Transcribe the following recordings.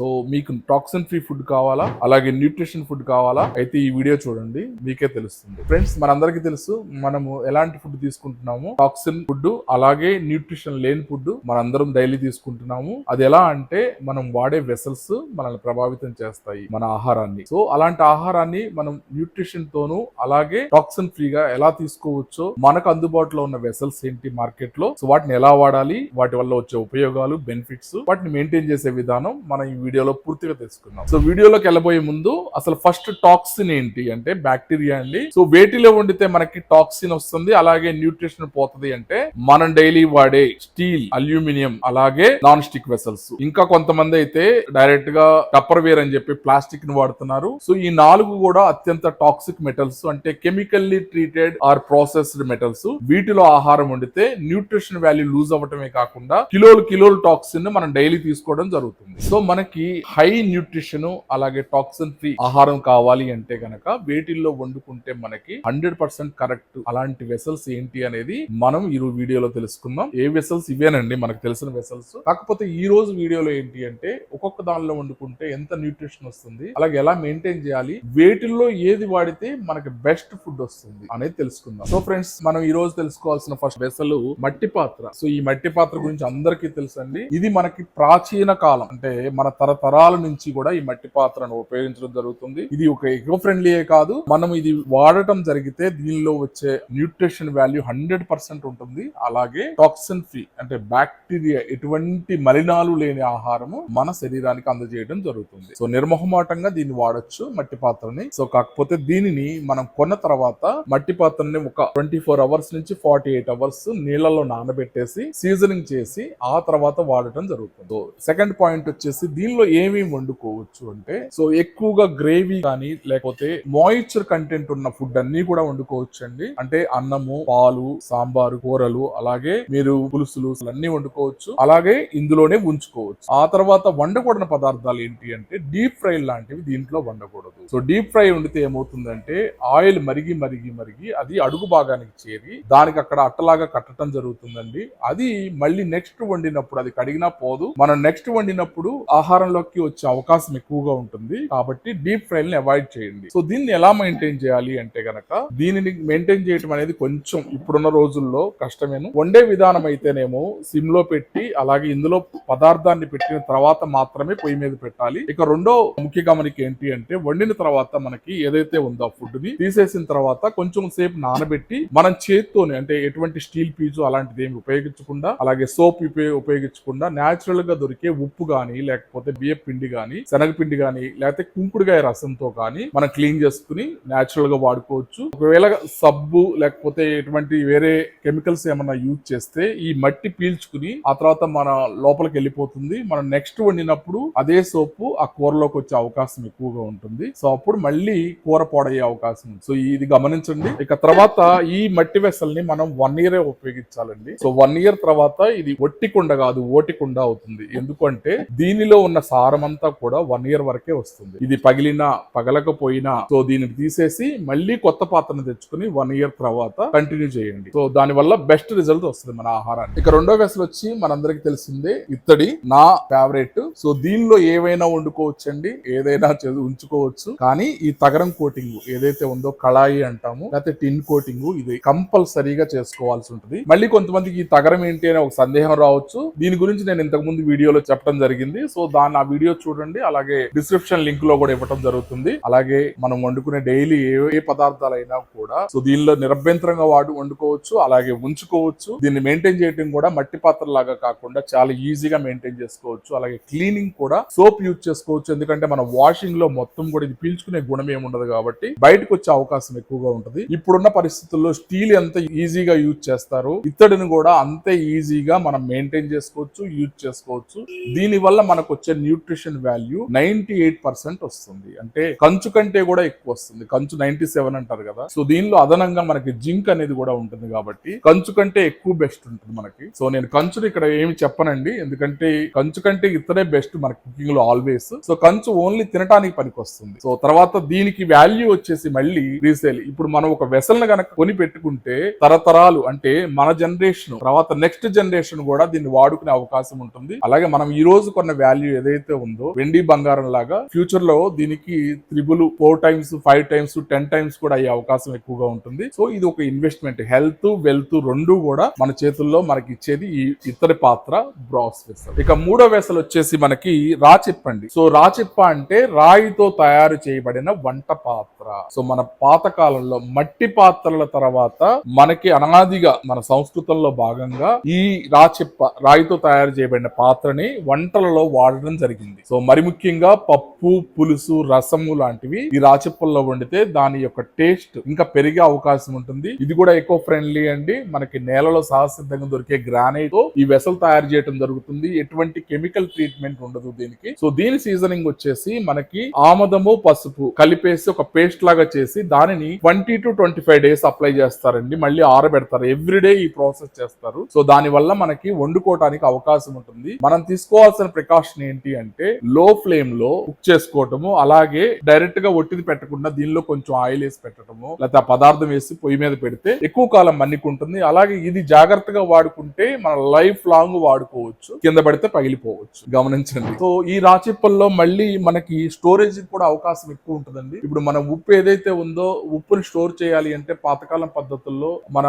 So మీకు toxin free food కావాలా? అలాగే న్యూట్రిషన్ ఫుడ్ కావాలా? అయితే ఈ వీడియో చూడండి మీకే తెలుస్తుంది. ఫ్రెండ్స్ మనందరికీ తెలుసు మనము ఎలాంటి ఫుడ్ తీసుకుంటున్నాము? టాక్సిన్ ఫుడ్ అలాగే న్యూట్రిషన్ లేని ఫుడ్ మనందరం డైలీ తీసుకుంటున్నాము. అది ఎలా అంటే మనం వాడే వెసల్స్ మనల్ని ప్రభావితం చేస్తాయి మన ఆహారాన్ని. సో అలాంటి ఆహారాన్ని మనం న్యూట్రిషన్ తోను అలాగే టాక్సిన్ ఫ్రీగా ఎలా తీసుకోవచ్చో మనకు అందుబాటులో ఉన్న వెసల్స్ ఏంటి మార్కెట్లో? సో వాటిని ఎలా వాడాలి? వాటి వల్ల వచ్చే ఉపయోగాలు బెనిఫిట్స్ వాటిని మెయింటైన్ చేసే విధానం మనం ఈ వీడియోలో పూర్తిగా తెలుసుకుందాం. సో వీడియోలోకి వెళ్ళబోయే ముందు అసలు ఫస్ట్ టాక్సిన్ ఏంటి అంటే బ్యాక్టీరియా అండి. సో వేటిలో వండితే మనకి టాక్సిన్ వస్తుంది అలాగే న్యూట్రిషన్ పోతుంది అంటే మనం డైలీ వాడే స్టీల్ అల్యూమినియం అలాగే నాన్ స్టిక్ వెసల్స్ ఇంకా కొంతమంది అయితే డైరెక్ట్గా టప్పర్ వేర్ అని చెప్పి ప్లాస్టిక్ని వాడుతున్నారు. సో ఈ నాలుగు కూడా అత్యంత టాక్సిక్ మెటల్స్ అంటే chemically treated or processed metals వీటిలో ఆహారం వండితే న్యూట్రిషన్ వాల్యూ లూజ్ అవ్వటమే కాకుండా కిలోలు కిలోలు టాక్సిన్ మనం డైలీ తీసుకోవడం జరుగుతుంది. సో మనకి హై న్యూట్రిషన్ అలాగే టాక్సిన్ ఫ్రీ ఆహారం కావాలి అంటే గనక వేటిల్లో వండుకుంటే మనకి హండ్రెడ్ పర్సెంట్ కరెక్ట్ అలాంటి వెసల్స్ ఏంటి అనేది మనం ఈ వీడియోలో తెలుసుకుందాం. ఏ వెసల్స్ ఇవేనండి? మనకు తెలిసిన వెసల్స్. కాకపోతే ఈ రోజు వీడియోలో ఏంటి అంటే ఒక్కొక్క దానిలో వండుకుంటే ఎంత న్యూట్రిషన్ వస్తుంది అలాగే ఎలా మెయింటైన్ చేయాలి వేటిల్లో ఏది వాడితే మనకి బెస్ట్ ఫుడ్ వస్తుంది అనేది తెలుసుకుందాం. సో ఫ్రెండ్స్ మనం ఈ రోజు తెలుసుకోవాల్సిన ఫస్ట్ వెసలు మట్టి పాత్ర. సో ఈ మట్టి పాత్ర గురించి అందరికీ తెలుసండి. ఇది మనకి ప్రాచీన కాలం. అంటే మన తరతరాల నుంచి కూడా ఈ మట్టి పాత్రను ఉపయోగించడం జరుగుతుంది. ఇది ఒక ఎకో ఫ్రెండ్లీయే కాదు. మనం ఇది వాడటం జరిగితే దీనిలో వచ్చే న్యూట్రిషన్ వాల్యూ హండ్రెడ్ పర్సెంట్ ఉంటుంది. అలాగే టాక్సిన్ ఫ్రీ అంటే బ్యాక్టీరియా ఎటువంటి మలినాలు లేని ఆహారము మన శరీరానికి అందజేయడం జరుగుతుంది. సో నిర్మోహమాటంగా దీన్ని వాడొచ్చు మట్టి పాత్రని. సో కాకపోతే దీనిని మనం కొన్న తర్వాత మట్టి పాత్రని ఒక ట్వంటీ ఫోర్ అవర్స్ నుంచి ఫార్టీ ఎయిట్ అవర్స్ నీళ్ళలో నానబెట్టేసి సీజనింగ్ చేసి ఆ తర్వాత వాడటం జరుగుతుంది. సెకండ్ పాయింట్ వచ్చేసి దీనిలో ఏమేమి వండుకోవచ్చు అంటే సో ఎక్కువగా గ్రేవీ కానీ లేకపోతే మాయిశ్చర్ కంటెంట్ ఉన్న ఫుడ్ అన్ని కూడా వండుకోవచ్చు అండి అంటే అన్నము పాలు సాంబారు కూరలు అలాగే మీరు పులుసులు అన్ని వండుకోవచ్చు. అలాగే ఇందులోనే ఉంచుకోవచ్చు ఆ తర్వాత వండకూడని పదార్థాలు ఏంటి అంటే డీప్ ఫ్రై లాంటివి దీంట్లో వండకూడదు. సో డీప్ ఫ్రై వండితే ఏమవుతుందంటే ఆయిల్ మరిగి మరిగి మరిగి అది అడుగు భాగానికి చేరి దానికి అక్కడ అట్టలాగా కట్టడం జరుగుతుందండి. అది మళ్ళీ నెక్స్ట్ వండినప్పుడు అది కడిగినా పోదు. మనం నెక్స్ట్ వండినప్పుడు ఆహారంలోకి వచ్చే అవకాశం ఎక్కువగా ఉంటుంది. కాబట్టి డీప్ ఫ్రైల్ని అవాయిడ్ చేయండి. సో దీన్ని ఎలా మెయింటైన్ చేయాలి అంటే గనక దీనిని మెయింటైన్ చేయడం అనేది కొంచెం ఇప్పుడున్న రోజుల్లో కష్టమేను. వండే విధానం అయితేనేమో సిమ్లో పెట్టి అలాగే ఇందులో పదార్థాన్ని పెట్టిన తర్వాత మాత్రమే పొయ్యి మీద పెట్టాలి. ఇక రెండో ముఖ్య గమనిక ఏంటి అంటే వండిన తర్వాత మనకి ఏదైతే ఉందో ఫుడ్ని తీసేసిన తర్వాత కొంచెం సేపు నానబెట్టి మనం చేత్తోనే అంటే ఎటువంటి స్టీల్ పీచు అలాంటిది ఏమి ఉపయోగించకుండా అలాగే సోప్ ఉపయోగించకుండా న్యాచురల్గా దొరికే ఉప్పు గాని లేకపోతే బియ్య పిండి కానీ శనగపిండి కానీ లేకపోతే కుంకుడుగాయ రసంతో కానీ మనం క్లీన్ చేసుకుని న్యాచురల్గా వాడుకోవచ్చు. ఒకవేళ సబ్బు లేకపోతే ఎటువంటి వేరే కెమికల్స్ ఏమన్నా యూజ్ చేస్తే ఈ మట్టి పీల్చుకుని ఆ తర్వాత మన లోపలికి వెళ్ళిపోతుంది. మనం నెక్స్ట్ వండినప్పుడు అదే సోపు ఆ కూరలోకి వచ్చే అవకాశం ఎక్కువగా ఉంటుంది. సో అప్పుడు మళ్ళీ కూర పాడయ్యే అవకాశం ఉంది. సో ఇది గమనించండి. ఇక తర్వాత ఈ మట్టి వెసల్ని మనం వన్ ఇయర్ ఉపయోగించాలండి. సో వన్ ఇయర్ తర్వాత ఇది ఒట్టికుండ కాదు ఓటి కుండ అవుతుంది. ఎందుకంటే దీనిలో ఉన్న సారం అంతా కూడా వన్ ఇయర్ వరకే వస్తుంది. ఇది పగిలినా పగలకపోయినా సో దీన్ని తీసేసి మళ్ళీ కొత్త పాత్రను తెచ్చుకుని వన్ ఇయర్ తర్వాత కంటిన్యూ చేయండి. సో దాని వల్ల బెస్ట్ రిజల్ట్ వస్తుంది మన ఆహారాన్ని ఇక రెండో వెసలు వచ్చి మనందరికి తెలిసిందే ఇత్తడి నా ఫేవరెట్ సో దీనిలో ఏవైనా వండుకోవచ్చండి ఏదైనా ఉంచుకోవచ్చు. కానీ ఈ తగరం కోటింగ్ ఏదైతే ఉందో కళాయి అంటాము లేకపోతే టిన్ కోటింగ్ ఇది కంపల్సరీగా చేసుకోవాల్సి ఉంటుంది. మళ్ళీ కొంతమందికి ఈ తగరం ఏంటి అనే ఒక సందేహం రావచ్చు. దీని గురించి నేను ఇంతకు ముందు వీడియోలో చెప్పడం జరిగింది. సో దాని నా వీడియో చూడండి. అలాగే డిస్క్రిప్షన్ లింక్లో కూడా ఇవ్వడం జరుగుతుంది. అలాగే మనం వండుకునే డైలీ ఏ ఏ పదార్థాలైనా కూడా సో దీనిలో నిరభ్యంతరంగా వాడు వండుకోవచ్చు అలాగే ఉంచుకోవచ్చు. దీన్ని మెయింటైన్ చేయడం కూడా మట్టి పాత్ర లాగా కాకుండా చాలా ఈజీగా మెయింటైన్ చేసుకోవచ్చు. అలాగే క్లీనింగ్ కూడా సోప్ యూజ్ చేసుకోవచ్చు. ఎందుకంటే మన వాషింగ్లో మొత్తం కూడా ఇది పీల్చుకునే గుణం ఏముండదు కాబట్టి బయటకు వచ్చే అవకాశం ఎక్కువగా ఉంటుంది. ఇప్పుడున్న పరిస్థితుల్లో స్టీల్ ఎంత ఈజీగా యూజ్ చేస్తారు ఇత్తడిని కూడా అంతే ఈజీగా మనం మెయింటైన్ చేసుకోవచ్చు యూజ్ చేసుకోవచ్చు. దీని వల్ల మనకు వచ్చే nutrition value ninety eight percent వస్తుంది. అంటే కంచు కంటే కూడా ఎక్కువ వస్తుంది. కంచు నైన్టీ సెవెన్ అంటారు కదా. సో దీనిలో అదనంగా మనకి జింక్ అనేది కూడా ఉంటుంది కాబట్టి కంచు కంటే ఎక్కువ బెస్ట్ ఉంటుంది మనకి. సో నేను కంచుని ఇక్కడ ఏమి చెప్పనండి. ఎందుకంటే కంచు కంటే ఇతనే బెస్ట్ మన కుకింగ్లో ఆల్వేస్ సో కంచు ఓన్లీ తినడానికి పనికి వస్తుంది సో తర్వాత దీనికి వాల్యూ వచ్చేసి మళ్ళీ రీసేల్ ఇప్పుడు మనం ఒక వెసల్ని గనక కొని పెట్టుకుంటే తరతరాలు అంటే మన జనరేషన్ తర్వాత నెక్స్ట్ జనరేషన్ కూడా దీన్ని వాడుకునే అవకాశం ఉంటుంది. అలాగే మనం ఈ రోజు కొన్న వాల్యూ ఏదైతే ఏదైతే ఉందో వెండి బంగారం లాగా ఫ్యూచర్లో దీనికి triple four times five times ten times కూడా అయ్యే అవకాశం ఎక్కువగా ఉంటుంది. సో ఇది ఒక ఇన్వెస్ట్మెంట్ హెల్త్ వెల్త్ రెండు కూడా మన చేతుల్లో మనకి ఇచ్చేది ఈ ఇతర పాత్ర బ్రాస్ వెసల్ ఇక మూడో వెసల్ వచ్చేసి మనకి రాచిప్పండి. సో రాచిప్ప అంటే రాయితో తయారు చేయబడిన వంట పాత్ర. సో మన పాత కాలంలో మట్టి పాత్రల తర్వాత మనకి అనాదిగా మన సంస్కృతంలో భాగంగా ఈ రాచిప్ప రాయితో తయారు చేయబడిన పాత్రని వంటలలో వాడడం జరిగింది. సో మరి ముఖ్యంగా పప్పు పులుసు రసము లాంటివి ఈ రాచిప్పల్లో వండితే దాని యొక్క టేస్ట్ ఇంకా పెరిగే అవకాశం ఉంటుంది. ఇది కూడా ఎకో ఫ్రెండ్లీ అండి. మనకి నేలలో సహసిద్ధంగా దొరికే గ్రానైట్తో ఈ వెసలు తయారు చేయడం జరుగుతుంది. ఎటువంటి కెమికల్ ట్రీట్మెంట్ ఉండదు దీనికి. సో దీని సీజనింగ్ వచ్చేసి మనకి ఆమదము పసుపు కలిపేసి ఒక పేస్ట్ లాగా చేసి దానిని twenty to twenty five days apply చేస్తారండి. మళ్ళీ ఆరబెడతారు. ఎవ్రీడే ఈ ప్రాసెస్ చేస్తారు. సో దాని వల్ల మనకి వండుకోవటానికి అవకాశం ఉంటుంది. మనం తీసుకోవాల్సిన ప్రికాషన్ ఏంటి? అంటే లో ఫ్లేమ్లో కుక్ చేసుకోవటము అలాగే డైరెక్ట్గా ఒట్టిది పెట్టకుండా దీనిలో కొంచెం ఆయిల్ వేసి పెట్టడము లేకపోతే ఆ పదార్థం వేసి పొయ్యి మీద పెడితే ఎక్కువ కాలం మన్నికుంటుంది. అలాగే ఇది జాగ్రత్తగా వాడుకుంటే మన లైఫ్ లాంగ్ వాడుకోవచ్చు కింద పడితే పగిలిపోవచ్చు. గమనించండి. సో ఈ రాచిప్పల్లో మళ్ళీ మనకి స్టోరేజ్ కూడా అవకాశం ఎక్కువ ఉంటుందండి. ఇప్పుడు మన ఉప్పు ఏదైతే ఉందో ఉప్పుని స్టోర్ చేయాలి అంటే పాతకాలం పద్ధతుల్లో మన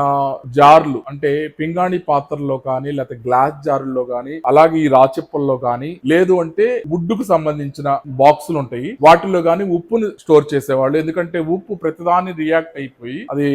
జార్లు అంటే పింగాణి పాత్రల్లో కానీ లేకపోతే గ్లాస్ జార్లో కానీ అలాగే ఈ రాచిప్పల్లో కానీ లేదు అంటే వుడ్కు సంబంధించిన బాక్సులు ఉంటాయి. వాటిలో కానీ ఉప్పుని స్టోర్ చేసేవాళ్ళు. ఎందుకంటే ఉప్పు ప్రతిదాన్ని రియాక్ట్ అయిపోయి అది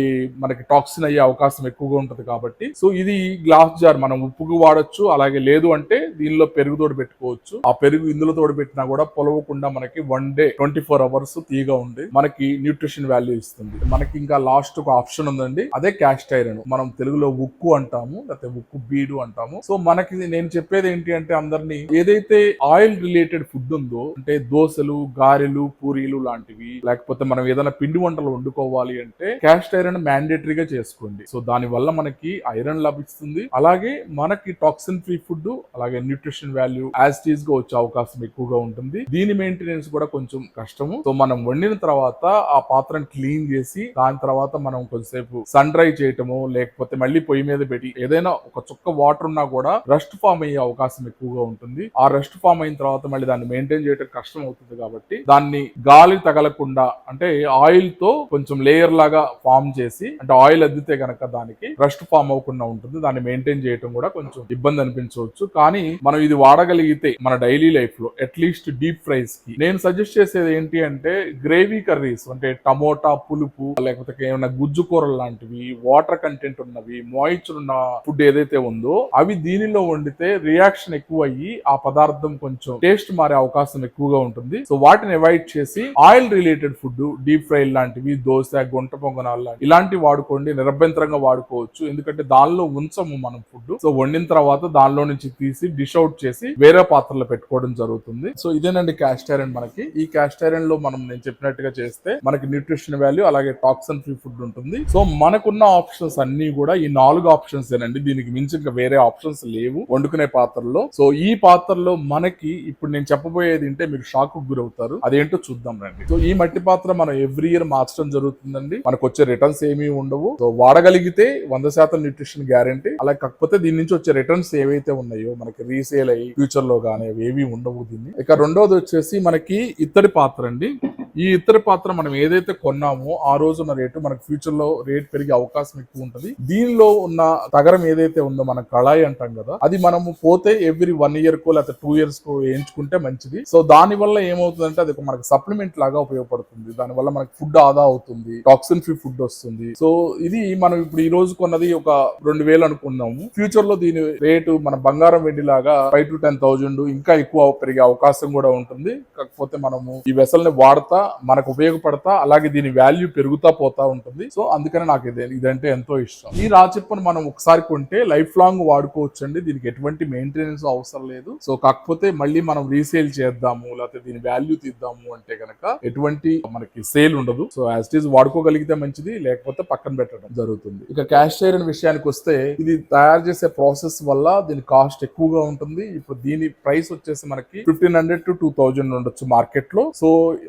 మనకి టాక్సిన్ అయ్యే అవకాశం ఎక్కువగా ఉంటది కాబట్టి. సో ఇది గ్లాస్ జార్. మనం ఉప్పుకు వాడొచ్చు అలాగే లేదు అంటే దీనిలో పెరుగు తోడు పెట్టుకోవచ్చు. ఆ పెరుగు ఇందులో తోడు పెట్టినా కూడా పొలవకుండా మనకి one day twenty four hours తీగా ఉండి మనకి న్యూట్రిషన్ వాల్యూ ఇస్తుంది. మనకి ఇంకా లాస్ట్ ఒక ఆప్షన్ ఉందండి. అదే క్యాస్ట్ ఐరన్. మనం తెలుగులో ఉక్కు అంటాము లేకపోతే ఉక్కు బీడు అంటాము. సో మనకి నేను చెప్పేది ఏంటి అంటే అందరినీ ఏదైతే ఆయిల్ రిలేటెడ్ ఫుడ్ ఉందో అంటే దోశలు గారెలు పూరీలు లాంటివి లేకపోతే మనం ఏదైనా పిండి వంటలు వండుకోవాలి అంటే క్యాస్ట్ ఐరన్ మ్యాండేటరీగా చేసుకోండి. సో దాని వల్ల మనకి ఐరన్ లభిస్తుంది. అలాగే మనకి టాక్సిన్ ఫ్రీ ఫుడ్ అలాగే న్యూట్రిషన్ వాల్యూ యాజ్ టీజ్గా వచ్చే అవకాశం ఎక్కువగా ఉంటుంది. దీని మెయింటెనెన్స్ కూడా కొంచెం కష్టము. సో మనం వండిన తర్వాత ఆ పాత్రను క్లీన్ చేసి దాని తర్వాత మనం కొంచెంసేపు సన్ డ్రై చేయటము లేకపోతే మళ్ళీ పొయ్యి మీద పెట్టి ఏదైనా ఒక చుక్క వాటర్ ఉన్నా కూడా రస్ట్ ఫామ్ అయ్యే అవకాశం ఎక్కువగా ఉంటుంది. ఆ రస్ట్ ఫామ్ అయిన తర్వాత మళ్ళీ దాన్ని మెయింటైన్ చేయడం కష్టం అవుతుంది కాబట్టి దాన్ని గాలి తగలకుండా అంటే ఆయిల్తో కొంచెం లేయర్ లాగా ఫామ్ చేసి అంటే ఆయిల్ అద్దితే గనక దానికి రస్ట్ ఫామ్ అవ్వకుండా ఉంటుంది. దాన్ని మెయింటైన్ చేయడం కూడా కొంచెం ఇబ్బంది అనిపించవచ్చు. కానీ మనం ఇది వాడగలిగితే మన డైలీ లైఫ్లో అట్లీస్ట్ డీప్ ఫ్రైస్కి నేను సజెస్ట్ చేసేది ఏంటి అంటే గ్రేవీ కర్రీస్ అంటే టమోటా పులుపు లేకపోతే ఏమైనా గుజ్జు కూరలు లాంటివి వాటర్ కంటెంట్ ఉన్నవి మాయిచర్ ఉన్న ఫుడ్ ఏదైతే ఉందో అవి దీనిలో వండితే రియాక్షన్ ఎక్కువ అయ్యి ఆ పదార్థం కొంచెం టేస్ట్ మారే అవకాశం ఎక్కువగా ఉంటుంది. సో వాటిని అవాయిడ్ చేసి oil related food deep fry లాంటివి దోశ గుంట పొంగనాలు లాంటివి ఇలాంటివి వాడుకోండి. నిరభ్యంతరంగా వాడుకోవచ్చు. ఎందుకంటే దానిలో ఉంచము మనం ఫుడ్. సో వండిన తర్వాత దానిలో నుంచి తీసి డిష్ అవుట్ చేసి వేరే పాత్రలో పెట్టుకోవడం జరుగుతుంది. సో ఇదేనండి క్యాస్ట్ ఐరన్ మనకి. ఈ క్యాస్ట్ ఐరన్లో మనం నేను చెప్పినట్టుగా చేస్తే మనకి న్యూట్రిషన్ వాల్యూ అలాగే టాక్సిన్ ఫ్రీ ఫుడ్ ఉంటుంది. సో మనకున్న ఆప్షన్స్ అన్ని కూడా ఈ నాలుగు ఆప్షన్స్ ఏనండి దీనికి మించి ఇంకా వేరే ఆప్షన్స్ లేవు. వండుకునే పాత్రలో సో ఈ పాత్రలో మనకి ఇప్పుడు నేను చెప్పబోయేది అంటే మీరు షాక్కు గురవుతారు. అదేంటో చూద్దాం రండి. సో ఈ మట్టి పాత్ర మనం ఎవ్రీ ఇయర్ మార్చడం జరుగుతుందండి. మనకు వచ్చే రిటర్న్స్ ఏమీ ఉండవు. సో వాడగలిగితే వంద శాతం న్యూట్రిషన్ గ్యారంటీ. అలా కాకపోతే దీని నుంచి వచ్చే రిటర్న్స్ ఏవైతే ఉన్నాయో మనకి రీసేల్ అయ్యి ఫ్యూచర్లో గానీ ఏవి ఉండవు దీన్ని. ఇక రెండోది వచ్చేసి మనకి ఇత్తడి పాత్ర అండి. ఈ ఇతర పాత్ర మనం ఏదైతే కొన్నామో ఆ రోజున్న రేటు మనకి ఫ్యూచర్లో రేట్ పెరిగే అవకాశం ఎక్కువ ఉంటుంది. దీనిలో ఉన్న తగరం ఏదైతే ఉందో మన కళాయి అంటాం కదా అది మనము పోతే ఎవ్రీ వన్ ఇయర్ కో లేకపోతే టూ ఇయర్స్ కో వేయించుకుంటే మంచిది. సో దాని వల్ల ఏమవుతుందంటే అది మనకు మనకి సప్లిమెంట్ లాగా ఉపయోగపడుతుంది. దాని వల్ల మనకు ఫుడ్ ఆదా అవుతుంది టాక్సిన్ ఫ్రీ ఫుడ్ వస్తుంది. సో ఇది మనం ఇప్పుడు ఈ రోజు కొన్నది ఒక రెండు వేలు అనుకున్నాము ఫ్యూచర్లో దీని రేటు మన బంగారం వెండి లాగా ఫైవ్ టు టెన్ థౌజండ్ ఇంకా ఎక్కువ పెరిగే అవకాశం కూడా ఉంటుంది. కాకపోతే మనము ఈ వెసల్ని వాడతా మనకు ఉపయోగపడతా అలాగే దీని వాల్యూ పెరుగుతా పోతా ఉంటుంది. సో అందుకని నాకు ఇది ఇదంటే ఎంతో ఇష్టం. ఈ రాచిప్పను మనం ఒకసారి కొంటే లైఫ్ లాంగ్ వాడుకోవచ్చు అండి దీనికి ఎటువంటి మెయింటెనెన్స్ అవసరం లేదు. సో కాకపోతే మళ్ళీ మనం రీసేల్ చేద్దాము లేకపోతే దీని వాల్యూ తీద్దాము అంటే గనక ఎటువంటి మనకి సేల్ ఉండదు. సో యాజ్ ఇట్ ఈస్ వాడుకోగలిగితే మంచిది లేకపోతే పక్కన పెట్టడం జరుగుతుంది. ఇక క్యాష్ ఐరన్ విషయానికి వస్తే ఇది తయారు చేసే ప్రాసెస్ వల్ల దీని కాస్ట్ ఎక్కువగా ఉంటుంది. ఇప్పుడు దీని ప్రైస్ వచ్చేసి మనకి fifteen hundred to two thousand ఉండొచ్చు మార్కెట్లో. సో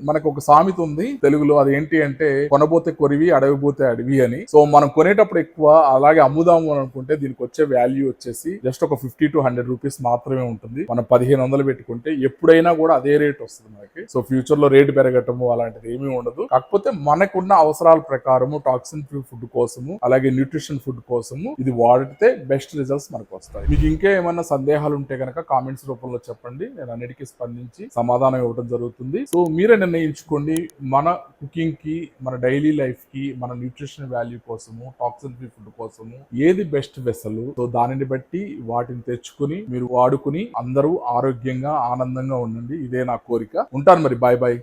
మనకు ఒక సామెత ఉంది తెలుగులో అది ఏంటి అంటే కొనబోతే కొరివి అడవి పోతే అడవి అని. సో మనం కొనేటప్పుడు ఎక్కువ అలాగే అమ్ముదాము అని అనుకుంటే దీనికి వచ్చే వాల్యూ వచ్చేసి జస్ట్ ఒక ఫిఫ్టీ టు హండ్రెడ్ రూపీస్ మాత్రమే ఉంటుంది. మనం పదిహేను వందలు పెట్టుకుంటే ఎప్పుడైనా కూడా అదే రేట్ వస్తుంది మనకి. సో ఫ్యూచర్లో రేట్ పెరగటము అలాంటిది ఏమీ ఉండదు. కాకపోతే మనకున్న అవసరాల ప్రకారము టాక్సిన్ ఫ్రీ ఫుడ్ కోసము అలాగే న్యూట్రిషన్ ఫుడ్ కోసము ఇది వాడితే బెస్ట్ రిజల్ట్స్ మనకు వస్తాయి. మీకు ఇంకా ఏమైనా సందేహాలు ఉంటే కనుక కామెంట్స్ రూపంలో చెప్పండి. నేను అన్నిటికీ స్పందించి సమాధానం ఇవ్వడం జరుగుతుంది. సో మీరే నిర్ణయించుకోండి. మన కుకింగ్కి మన డైలీ లైఫ్కి మన న్యూట్రిషన్ వాల్యూ కోసము టాక్సిన్ ఫ్రీ ఫుడ్ కోసము ఏది బెస్ట్ వెసలు సో దానిని బట్టి వాటిని తెచ్చుకుని మీరు వాడుకుని అందరూ ఆరోగ్యంగా ఆనందంగా ఉండండి. ఇదే నా కోరిక. ఉంటాను మరి. Bye bye.